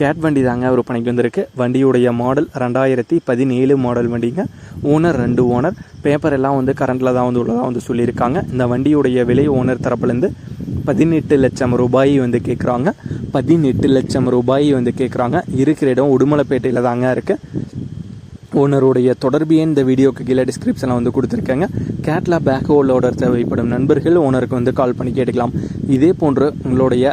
Gate வண்டி தாங்க விற்பனைக்கு வந்திருக்கு. வண்டியுடைய மாடல் ரெண்டாயிரத்தி பதினேழு மாடல் வண்டிங்க. ஓனர் ரெண்டு ஓனர் பேப்பர் எல்லாம் வந்து கரண்டில் தான் வந்து உள்ளதாக வந்து சொல்லியிருக்காங்க. இந்த வண்டியுடைய விலை ஓனர் தரப்புலேருந்து பதினெட்டு லட்சம் ரூபாய் வந்து கேட்குறாங்க பதினெட்டு லட்சம் ரூபாய் வந்து கேட்குறாங்க இருக்கிற இடம் உடுமலைப்பேட்டையில் தாங்க இருக்குது ஓனருடைய தொடர்பு எண் இந்த வீடியோக்கு கீழே டிஸ்கிரிப்ஷனில் வந்து கொடுத்துருக்கேங்க. கேட்லா பேக் லோடர் தேவைப்படும் நண்பர்கள் ஓனருக்கு வந்து கால் பண்ணி கேட்டுக்கலாம். இதே போன்று உங்களுடைய